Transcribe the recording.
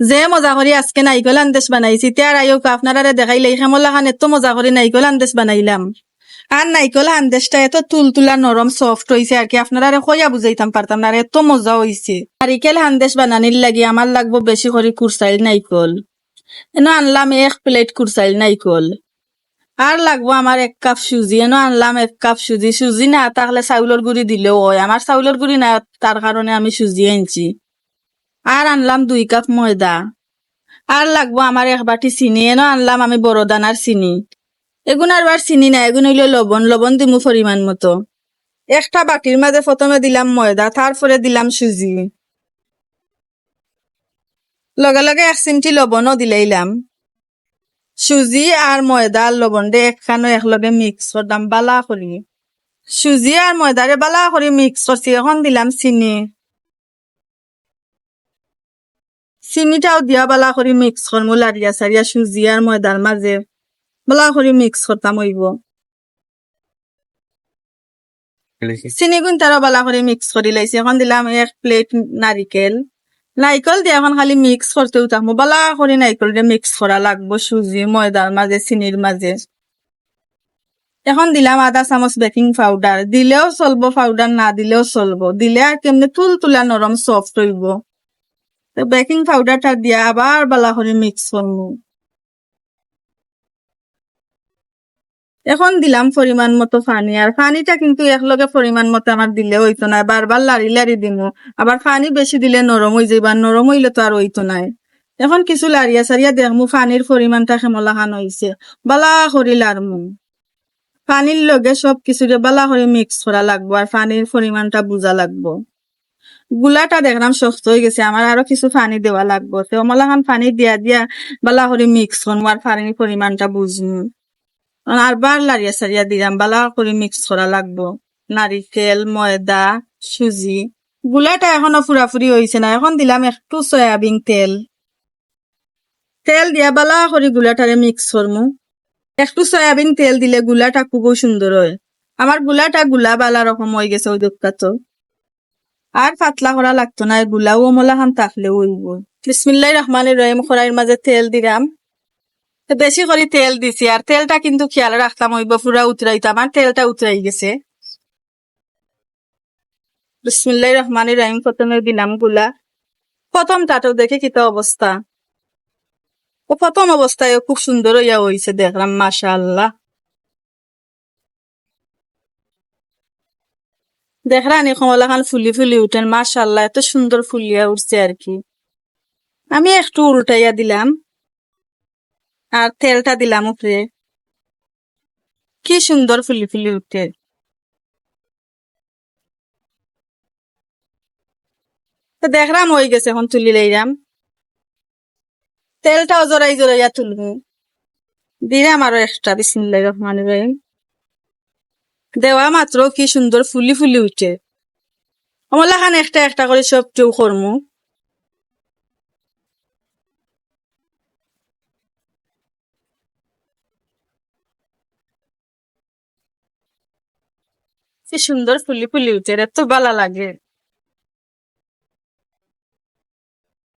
যে মজা করি আজকে নাইকল আন্দেশ বানাইছি তার আয়োক আপনারা দেখাইলে খেমলা খান এত মজা করে নাইকল আন্দেশ বানাইলাম। আর নাইকল আন্দেশটা এত তুলতুলা নরম সফট হয়েছে আর কি আপনারা কইয়া বুঝাইতাম পারতাম না এত মজা হয়েছে নারিকেল হান্দেশ বানানির লাগি আমার লাগবো বেশি করে কুরসাইল নাইকল এনো আনলাম এক প্লেট কুরসাইল নাইকল আর লাগবো আমার এক কাপ সুজি এনো আনলাম এক কাপ সুজি সুজি না তাহলে চাউলের গুড়ি দিলেও হয় আমার চাউলের গুড়ি না তার কারণে আমি সুজি আনছি। আর আনলাম দুই কাপ ময়দা। আর লাগবো আমার এক বাটি চিনি, এনো আনলাম আমি বড় দানার চিনি। এগুন আর বার চিনি না এগুন হইল লবণ লবণ দিমু পরিমাণ মতো। একটা বাটির মাঝে প্রথমে দিলাম ময়দা, তারপরে দিলাম সুজি। লগে লগে এক চিমটি লবণও দিলাইলাম। সুজি আর ময়দা আর লবণ দিয়ে একখানো একলগে মিক্স করলাম বালা করি। সুজি আর ময়দারে বালা করে মিক্স করছি, এখন দিলাম চিনি। চিনিটাও দিয়া বালা করে মিক্স করমু লারিয়া সারিয়া সুজি আর ময়দার মাঝে বালা করে মিক্স করতাম হইব চিনি গুণ তারা বালা করে মিক্স করে লাইছি এখন দিলাম এক প্লেট নারিকেল নারিকেল দিয়ে এখন খালি মিক্স করতেও থাকব বালা করে নারিকেল দিয়ে মিক্স করা লাগবো সুজি ময়দার মাঝে চিনির মাঝে এখন দিলাম আধা চামচ বেকিং পাউডার দিলেও চলবো পাউডার না দিলেও চলবো দিলে আর কেমনি তুল তুলা নরম সফট হইব তো বেকিং পাউডারটা দিয়া আবার বালা করে মিক্স করব। এখন দিলাম পরিমাণ মতো পানি, আর পানিটা কিন্তু একলগে পরিমাণ মতো আমার দিলে হইতো না, বারবার লাড়ি লাড়ি দিমু। আবার পানি বেশি দিলে নরম হয়ে যাইবা নরম হইলে তো আর হইতো নাই। এখন কিছু লাড়িয়া সারিয়া দেখমু, পানির পরিমাণটা কেমলা খান হইছে। বালা করি লাড়মু। পানির লগে সব কিছুরে বালা করে মিক্স করা লাগবো, আর পানির পরিমাণটা বুঝা লাগবো। গুলাটা দেখলাম শক্ত হয়ে গেছে। আমার আরও কিছু পানি দেওয়া লাগবো। তো অমলাখান পানি দিয়া দিয়া বালা করে মিক্স করব আর পানির পরিমাণটা বুঝমু আর বার লাড়িয়া সারিয়া দিলাম, বালা করে মিক্স করা লাগবো। নারিকেল, ময়দা, সুজি। গুলাটা এখনও ফুরাফুরি হয়েছে না। এখন দিলাম একটু সয়াবিন তেল। তেল দিয়া বালা করে গুলাটারে মিক্স করমু একটু সয়াবিন তেল দিলে গুলাটা খুব সুন্দর হয়। আমার গুলাটা গুলা বালা রকম হয়ে গেছে ওই দোকাতো আর পাতলা করা লাগতো না গুলাও মলা খান থাকলেও হইব বিসমিল্লাহ রহমান রহিম খরাইয়ের মাঝে তেল দিলাম। বেশি করে তেল দিছি, আর তেলটা কিন্তু খেয়াল রাখতাম হইব পুরা উতরাইতো, আমার তেলটা উতরাই গেছে। বিসমিল্লাহ রহমান রহিম, প্রথমে দিলামগুলা। প্রথম তাতেও দেখে কিতা অবস্থা। ও প্রথম অবস্থায় খুব সুন্দর হইয়া হইছে, দেখলাম মাশা দেখরানি কমলা খান ফুলি ফুলি উঠেন মাশাল্লাহ এত সুন্দর ফুলিয়া উঠছে আর কি। আমি একটু উল্টাইয়া দিলাম, আর তেলটা দিলাম উপরে। কি সুন্দর ফুলি ফুলি উঠে দেখলাম হয়ে গেছে, এখন তুলি লইলাম। তেলটাও জোরাই জোরাইয়া তুলবো। দিলাম আরও এক্সট্রা বিসমিল্লাহির রহমানির রহিম। দেওয়া মাত্র কি সুন্দর ফুলি ফুলি উঠে। অমলা খান একটা একটা করে সব চৌ কর্ম। কি সুন্দর ফুলি ফুলি উঠে, এত ভালো লাগে।